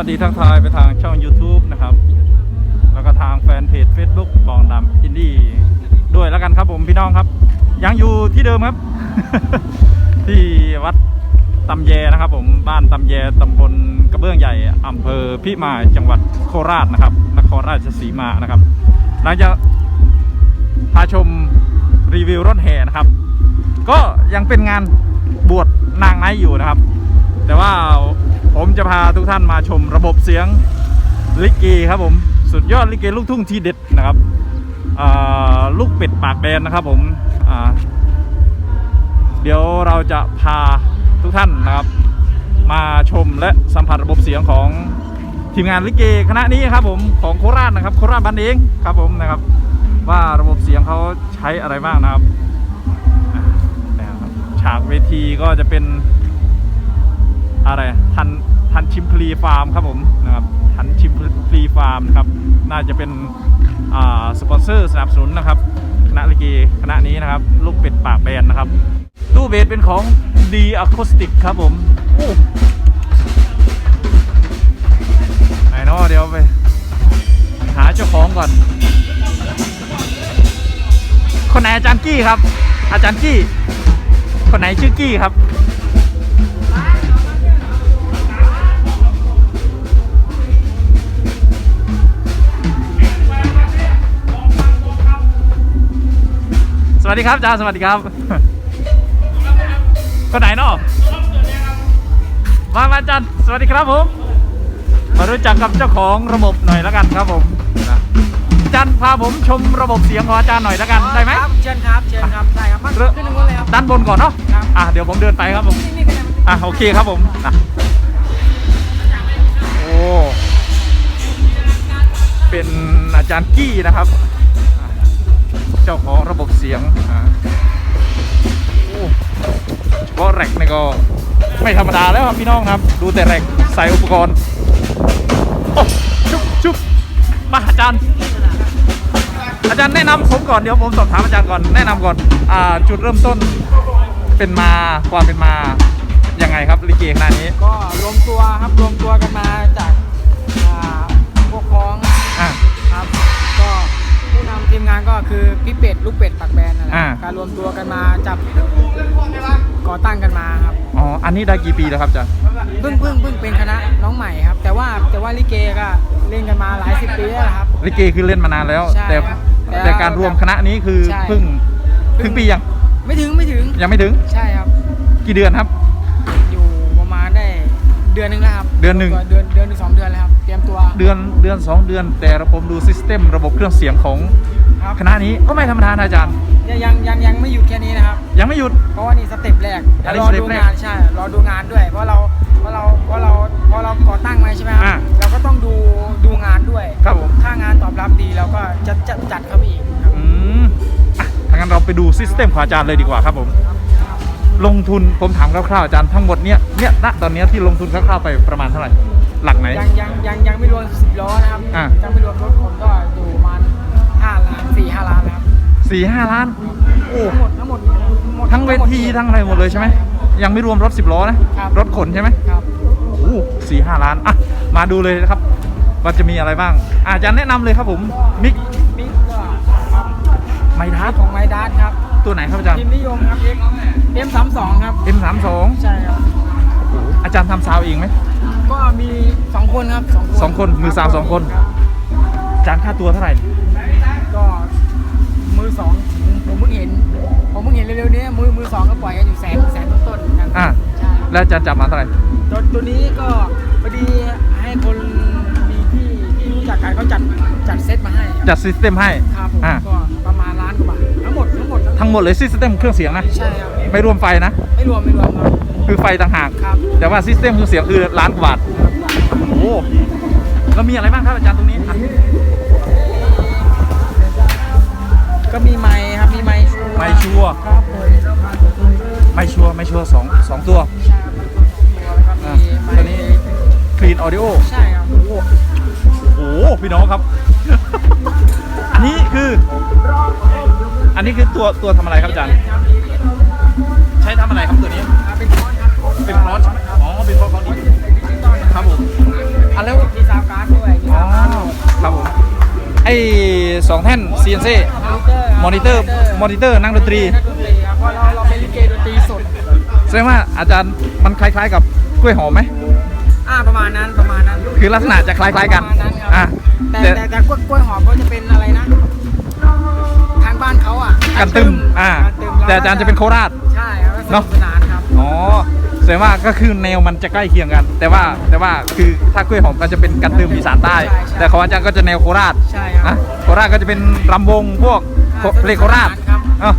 วัสดีทักทายไปทางช่อง YouTube นะครับ แล้วก็ทางแฟนเพจ Facebook บองดำอินดี้ด้วยแล้วกันครับผมพี่น้องครับ ยังอยู่ที่เดิมครับ ที่วัดตำแยนะครับ ผมบ้านตำแยตำบลกระเบื้องใหญ่อำเภอพิมายจังหวัดโคราชนะครับนครราชสีมานะครับหลังจากพาชมรีวิวรถแห่นะครับ ก็ยังเป็นงานบวชนางไม้อยู่นะครับ แต่ว่า ผมจะพาทุกท่านมาชมระบบเสียงลิเกครับผมสุดยอดลิเกลูกทุ่งทีเด็ดนะครับลูกเป็ดปากแดนนะครับผมเดี๋ยวเราจะพาทุกท่านนะครับ มาชมและสัมผัสระบบเสียงของทีมงานลิเกคณะนี้ครับผมของโคราชนะครับโคราชบ้านเองครับผมนะครับ ว่าระบบเสียงเขาใช้อะไรบ้างนะครับฉากเวทีก็จะเป็น อะไรทันทันชิมพลีฟาร์มครับผมนะครับทันชิมพลีฟาร์มนะครับน่าจะเป็นสปอนเซอร์สนับสนุนนะครับคณะลิเกคณะนี้นะครับ ลูกเป็ดปากแบนนะครับ ตู้เบสเป็นของดีอะคูสติกครับผมโอ้ไหนเนาะเดี๋ยวไป หาเจ้าของก่อน คนไหนอาจารย์กี้ครับ อาจารย์กี้ คนไหนชื่อกี้ครับ วัสดีครับอาจารย์สวัสดีครับคนไหนเนาะมามาอาจารย์สวัสดีครับผมมารู้จักกับเจ้าของระบบหน่อยแล้วกันครับผมนะอาจารย์พาผมชมระบบเสียงของอาจารย์หน่อยแล้วกันได้ไหมครับเชิญครับเชิญครับได้ครับมาเริ่มขึ้นตรงนู้นเลยครับด้านบนก่อนเนาะครับอะเดี๋ยวผมเดินไปครับผมนี่นี่ก็ได้อะโอเคครับผมอะโอ้เป็นอาจารย์กี้นะครับอะ เจ้าของระบบเสียงอู้เฉพาะแร็กนี่ก็ไม่ธรรมดาแล้วครับพี่น้องครับ ดูแต่แร็กใส่อุปกรณ์โอ้ชุบชุบมาอาจารย์ อาจารย์แนะนำผมก่อนเดี๋ยวผมสอบถามอาจารย์ก่อนแนะนำก่อนอ่าจุดเริ่มต้นเป็นมาความเป็นมายังไงครับลิเกคณะนี้ ก็รวมตัวครับรวมตัวกันมาจาก คือพี่เป็ดลูกเป็ดปักแบนนั่นแหละอ่า การรวมตัวกันมาจับก่อตั้งกันมาครับอ๋อ อันนี้ได้กี่ปีแล้วครับอาจารย์เพิ่งเพิ่งเพิ่งเป็นคณะน้องใหม่ครับ แต่ว่าแต่ว่าลิเกก็เล่นกันมาหลายสิบปีแล้วครับ ลิเกคือเล่นมานานแล้ว ใช่แต่ครับแต่การรวมคณะนี้คือใช่ เพิ่งถึงปียังไม่ถึงไม่ถึงยังไม่ถึงใช่ครับ กี่เดือนครับ อยู่ประมาณได้เดือนหนึ่งแล้วครับเดือนหนึ่ง เดือนเดือนหนึ่งสองเดือนแล้วครับ เตรียมตัว เดือนเดือนสองเดือนแต่ผมดูซิสเต็มระบบเครื่องเสียงของ ครับ คณะนี้ก็ไม่ธรรมดานะอาจารย์ ยังยังยังยังไม่หยุดแค่นี้นะครับ ยังไม่หยุด เพราะว่านี่สเต็ปแรกอันเดี๋นี้ยวรอสเต็ดูปแรกงานใช่รอดูงานด้วย เพราะเราเพราะเราเพราะเราพอเราก่อตั้งมาใช่ไหมครัอ่าเราก็ต้องดูดูงานด้วยครับผม ถ้างานตอบรับดีเราก็จะจะจัดเข้าไปอีกครับ อืมอะถ้างั้นเราไปดูซิสเต็มของอาจารย์เลยดีกว่าครับผม ลงทุนผมถามคร่าวๆอาจารย์ทั้งหมดเนี้ยเนี่ยณตอนเนี้ยที่ลงทุนคร่าวๆไปประมาณเท่าไหร่ หลักไหน ยังยังยังยังไม่รวมสิบล้อนะครับอ่า ยังไม่รวมรถคนก็ สี่ห้าล้านนะครับสี่ห้าล้าน โอ้ทั้งหมดทั้งหมดหมดทั้งเวทีทั้งอะไรหมดเลยใช่ไหมยังไม่รวมรถสิบล้อนะครับรถขนใช่ไหมครับโอ้สี่ห้าล้านอะมาดูเลยนะครับว่าจะมีอะไรบ้างอะอาจารย์แนะนำเลยครับผมมิกมิกก็ครับไมทัสของไมดัสครับ ตัวไหนครับอาจารย์ทีมนิยมครับเอ็มสามสองครับ M32 ใช่ครับอาจารย์ทำซาวด์เองไหมก็มีสองคนครับสองคนสองคนมือสาวสองคนรับอาจารย์ค่าตัวเท่าไหร่ก็มือ สองผมผมเพิ่งเห็น ผมเพิ่งเห็นเร็วๆนี้มือมือสองก็ปล่อยกันอยู่แสนแสนต้นๆกันอะใช่แล้วอาจารย์จับมาเท่าไหร่ตัวตัวนี้ก็พอดีให้คนมีที่ที่รู้จักกันเขาจัดจัดเซตมาให้ครับจัดซิสเต็มให้ครับผมอะก็ประมาณล้านกว่าบาททั้งหมดทั้งหมดทั้งหมดเลยซิสเต็มเครื่องเสียงนะใช่ครับไม่รวมไฟนะไม่รวมไม่รวมครับคือไฟต่างหาก ครับแต่ว่าซิสเต็มเครื่องเสียงคือล้านกว่าบาทโอ้โหแล้วมีอะไรบ้างครับอาจารย์ตรงนี้อะ ก็มีไม้ครับมีไม้ชัวร์ไมค์ชัวร์ ครับผมไม่ชัวร์ไม่ชัวร์สองสองตัว ใช่ครับแล้วก็อะมีไม้ตัวนี้ Clean Audio ใช่ครับโอ้โหโอ้โหพี่น้องครับ อันนี้คือ อันนี้คือตัวตัวทำอะไรครับอาจารย์ใช้ทำอะไรครับตัวนี้อ่าเป็นคอร์สครับเป็นครอสอ๋อเป็นครอสของดีครับผม ท่น CNC มอนิเตอร์มอนิเตอร์นั่งดนตรีนักดนตรีครับเพราะเราเราเป็นลิเกดนตรีสดแสดงว่าอาจารย์มันคล้ายๆกับกล้วยหอมไหม อ่าประมาณนั้นประมาณนั้นคือลักษณะจะคล้ายๆกัน ประมาณนั้นครับอะแต่แต่แต่แต่กล้วยกล้วยหอมเขาจะเป็นอะไรนะ ทางบ้านเขาอะกันตึมอ่ากันตึมแต่อาจารย์จะเป็นโคราช ใช่ครับสเนนุอะ กสนานครับ อ๋อ แสดงว่าก็คือแนวมันจะใกล้เคียงกัน แต่ว่าแต่ว่าคือถ้ากล้วยหอมก็จะเป็นกันตืมอีสานใต้ ใช่ใช่แต่ของอาจารย์ก็จะแนวโคราชใช่ครับ นะโคราชก็จะเป็นรำวงพวกโคอ่าเพลงโคราชครับเอ้า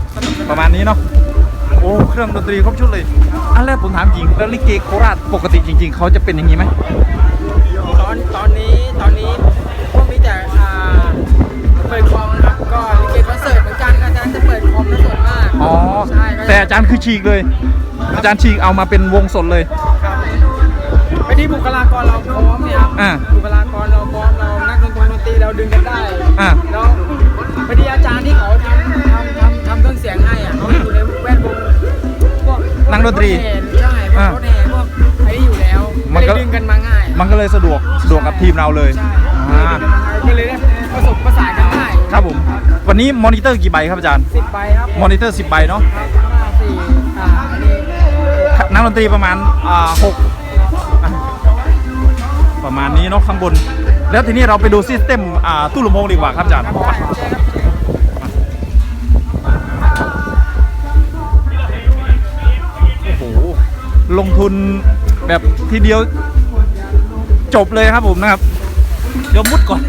ประมาณนี้เนาะโอ้เครื่องดนตรีครบชุดเลยอันแรกผมถามจริงแล้วลิเกโคราชปกติจริง ๆเขาจะเป็นอย่างนี้ไหมตอนตอนนี้ตอนนี้พวกมีแต่อ่าเปิดคอมนะครับก็ลิเกคอนเสิร์ตเหมือนกันอาจารย์จะเปิดคอมนะส่วนมากอ๋อใช่ก็จะแต่อาจารย์คือฉีกเลย อาจารย์ฉีกเอามาเป็นวงสดเลย ครับไปที่บุคลากรเราพร้อมเนี่ยครับอ่าบุคลากรเราพร้อมเรานักดนตรีดนตรีเราดึงกันได้อ่า แล้วพอดีอาจารย์ที่เขาทำทำทำทำเครื่องเสียงให้อะเขาอยู่ในแวดวงพวกนักดนตรีถแห่ใช่พวอ่ากรถแห่พวกไอ้นี่อยู่แล้วมันก็ก็ เลยดึงกันมาง่าย มันก็เลยสะดวกสะดวกกับทีมเราเลยใช่อ่าก็เลยได้ผสมประสานกันง่ายครับผมวันนี้มอนิเตอร์กี่ใบครับอาจารย์ สิบใบครับมอนิเตอร์10ใบเนาะ นักดนตรีประมาณอ่าหกประมาณนี้เนาะข้างบน แล้วทีนี้เราไปดูซิสเต็มอ่าตู้ลำโพงดีกว่าครับอาจารย์โอ้โหลงทุนแบบทีเดียวจบเลยครับผมนะครับ เดี๋ยวมุดก่อน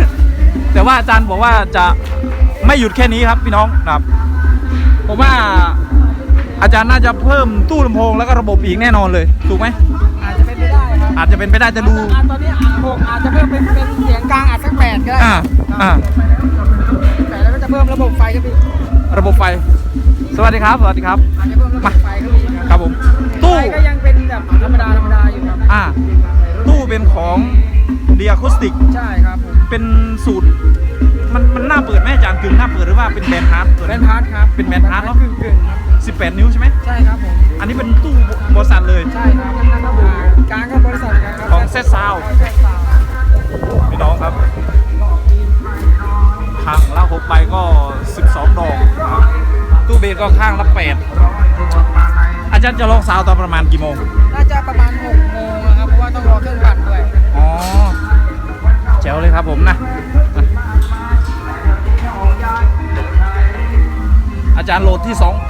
แต่ว่าอาจารย์บอกว่าจะไม่หยุดแค่นี้ครับพี่น้องนะครับผมว่า อาจารย์น่าจะเพิ่มตู้ลำโพงแล้วก็ระบบอีกแน่นอนเลย ถูกไหม อาจจะเป็นไปได้ครับอาจจะเป็นไปได้จะดู อ่าตอนนี้อ่าหกอาจจะเพิ่มเป็นเป็นเสียงกลางอาจสักแปดก็ได้อ่าอ่า แปดแล้วก็จะเพิ่มระบบไฟขึ้นไปอีกระบบไฟ สวัสดีครับ สวัสดีครับ อาจจะเพิ่มระบบไฟขึ้นไปอีกครับผมตู้ ไฟก็ยังเป็นแบบธรรมดาธรรมดาอยู่ครับอ่า ตู้เป็นของเดียคูสติก ใช่ครับผมเป็นสูตร มันมันน่าเปิดไหมอาจารย์กึ่งหน้าเปิดหรือว่าเป็นแบรนด์ฮาร์ดตัวเป็นี้นพาร์ทครับเป็นแมนพาร์ทเนอะ กึ่งกึ่งๆครับ 18 นิ้วใช่ไหม ใช่ครับผม อันนี้เป็นตู้บริษัทเลย ใช่ครับอ่ากลางกับบริษัทกันครับของ Set Sound เซตซาวพี่น้องครับข้างละหกใบก็ 12 ดอกนะครับตู้เบสก็ข้างละ 8 อาจารย์จะลองซาวตอนประมาณกี่โมง น่าจะประมาณ6โมงนะครับ เพราะว่าต้องรอเครื่องปั่น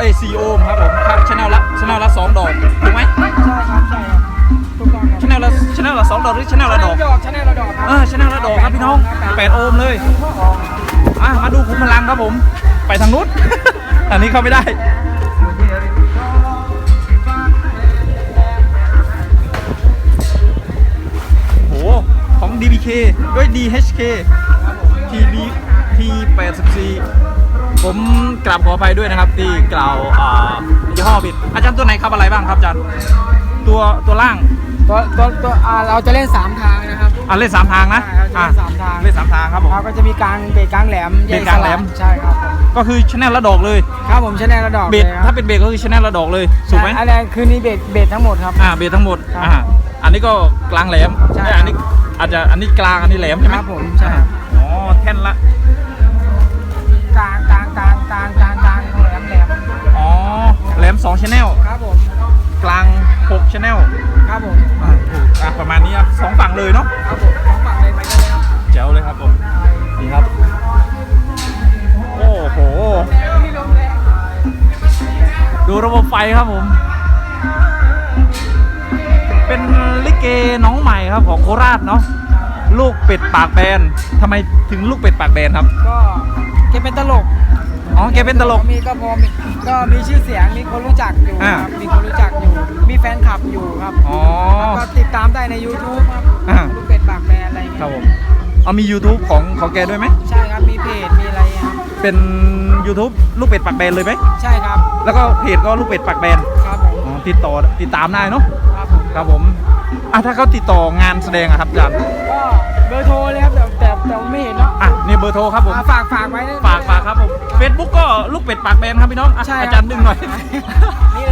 เอ้ย4โอห์มครับผมครับชแนลละชแนลละ2ดอกถูกไหมใช่ครับใช่ครับถูกต้องครับชแนลละชแนลละ2ดอกหรือชแนลละดอกชแนลดอกชแนลละดอกครับเออชแนลละดอกครับพี่น้อง8โอห์มเลย อะมาดูคุมพลังครับผม ไปทางนู้น อันนี้เข้าไม่ได้ โห ของ DBK ด้วย DHK TB T84 ผมกราบขออภัยด้วยนะครับที่กล่าวอ่ายี่ห้อผิด อาจารย์ตัวไหนครับอะไรบ้างครับอาจารย์ตัวตัวล่างตัวตัวตัวอ่าเราจะเล่น 3 ทางนะครับอะเล่นสามทางนะใช่เราจะเล่นสามทางเล่นสามทางครับผม เราก็จะมีกลางเบรกกลางแหลมเบรกกลางแหลมใช่ครับผมก็คือชแนลละดอกเลยครับผมชแนลละดอกเบสลยคถ้ารับเป็นเบสก็คือชแนลละดอกเลยถูกไหมใช่อันนี้คือนี่เบสเบสทั้งหมดครับ อ่าเบสทั้งหมดครับอ่าอันนี้ก็กลางแหลมใช่เอ้ยอันนี้อาจจะอันนี้กลางอันนี้แหลมใช่ไหมครับผมใช่ครับ อ๋อแท่นละ 2ชแนลครับผมกลาง6ชแนลครับผมอ่าถูกอะประมาณนี้ครับสองฝั่งเลยเนาะครับผมสองฝั่งเลยไปกันเลยครับแจ๋วเลยครับผมนี่ครับ โอ้โหมีลมแรงดูระบบไฟครับผม เป็นลิเกน้องใหม่ครับของโคราชเนาะลูกเป็ดปากแบนทำไมถึงลูกเป็ดปากแบนครับ ก็แกเป็นตลก อ๋อแกเป็นตลก มีก็พอมีก็มีชื่อเสียงมีคนรู้จักอยู่อ่าครับมีคนรู้จักอยู่ มีแฟนคลับอยู่ครับอ๋อก็ติดตามได้ใน YouTube ครับอ่า ลูกเป็ดปากแบนอะไรอย่างครัเงี้บยผมเอามี YouTube ของของแกด้วยไหม ใช่ครับมีเพจมีอะไรครับเป็น YouTube ลูกเป็ดปากแบนเลยไหม ใช่ครับแล้วก็เพจก็ลูกเป็ดปากแบนครับผมอ๋อติดต่อติดตามได้เนาะ ครับผมครับผมอะถ้าเขาติดต่องานแสดงอะครับอาจารย์ ก็เบอร์โทรเลยครับแต่แต่แต่ไม่เห็นเนาะอะนี่ เบอร์โทรครับผมอ่าฝากฝากไว้นะ ฝากฝากครับผม Facebook ก็ลูกเป็ดปากแบนครับพี่น้องอะใช่ครับอาจารย์ดึงหน่อยนี่เลย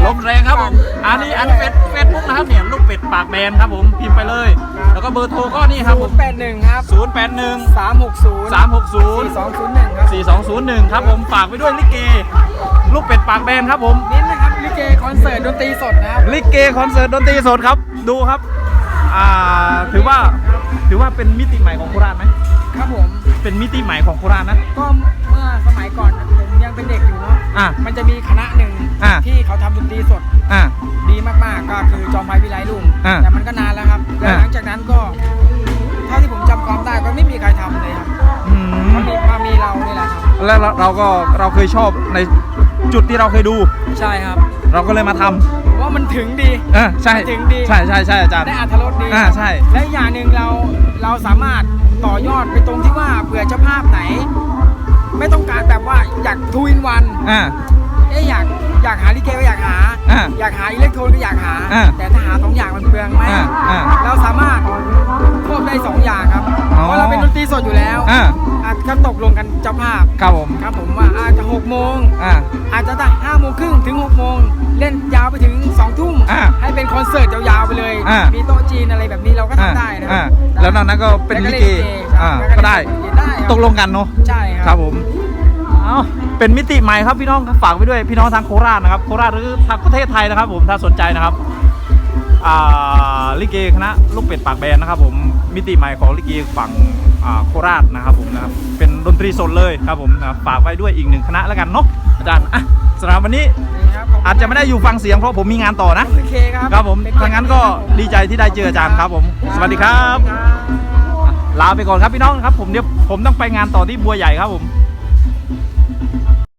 ลมแรงครับผมอันนี้อันเฟซเฟซบุ๊กนะครับเนี่ยลูกเป็ดปากแบนครับผมพิมพ์ไปเลยแล้วก็เบอร์โทรก็นี่ครับผมแปดหนึ่งครับ081 สามหกศูนย์360สองศูนย์หนึ่งครับ4201ครับผมฝากไว้ด้วยลิเก ลูกเป็ดปากแบนครับผมนี่นะครับลิเกคอนเสิร์ตดนตรีสดนะครับ ลิเกคอนเสิร์ตดนตรีสดครับดูครับอ่าถือว่าถือว่าเป็นมิติใหม่ของโคราชไหม ครับผมเป็นมิติใหม่ของโคราชนะ ก็เมื่อสมัยก่อนผมยังเป็นเด็กอยู่เนาะอะมันจะมีคณะหนึ่งอะ ที่เขาทำดนตรีสด อะดีมากๆ ก็คือจอมไพวิไลลุ่มอะแต่มันก็นานแล้วครับแล้วอะหลังจากนั้นก็เท่าที่ผมจำความได้ก็ไม่มีใครทำเลยครับอืมมันมีมามีเราเนี่ยแหละครับ แล้วเราเราก็เราเคยชอบในจุดที่เราเคยดู ใช่ครับ เราก็เลยมาทผ มว่ามันถึงดีำเออใช่ถึงดีใช่ใช่ใช่อาจารย์ได้อัธรสดีอ่าใช่ และอีกอย่างหนึ่งเราเราสามารถต่อยอดไปตรงที่ว่าเผื่อเจ้าภาพไหน ไม่ต้องการแบบว่าอยากทูอินวันอ่าเอ๊ะอยากอยากหาลิเกก็อยากหาอ่าอยากหาอิเล็กโทรนก็อยากหาอ่าแต่ถ้าหาสองอย่างมันเปลืองไหมอ่าอ่าเราสามารถควบได้สองอย่างครับอ๋อเพราะเราเป็นดนตรีสดอยู่แล้วอ่าอาจก็ตกลงกันเจ้าภาพ ครับผม ครับผมว่าอาจจะหกโมง แล้วนอกนั้นก็เป็นแล้วลิก็เกล่นลิเอ่าครับก็ได้ได้ครับตกลงกันเนาะใช่คครัรับบผมเอาเป็นมิติใหม่ครับพี่น้องครับฝากไว้ด้วยพี่น้องทางโคราชนะครับโคราชหรือทางประเทศไทยนะครับ ผมถ้าสนใจนะครับอ่าลิเกคณะลูกเป็ดปากแบนนะครับ ผมมิติใหม่ของลิเกฝั่งอ่าโคราชนะครับผมนะครับเป็นดนตรีสดเลยครับผมนะครับฝากไว้ด้วยอีกหนึ่งคณะแล้วกันเนาะอาจารย์อะสำหรับวันนี้นี่ครับขบคุณอาจจะไม่ได้อยู่ฟังเสียงเพราะผมมีงานต่อนะโอเคครับครับผมเป็นถ้างั้นก็ดีใจที่ได้เจออาจารย์ครับผม สวัสดีครับครับ ลาไปก่อนครับพี่น้องครับผมเดี๋ยวผมต้องไปงานต่อที่บัวใหญ่ครับผม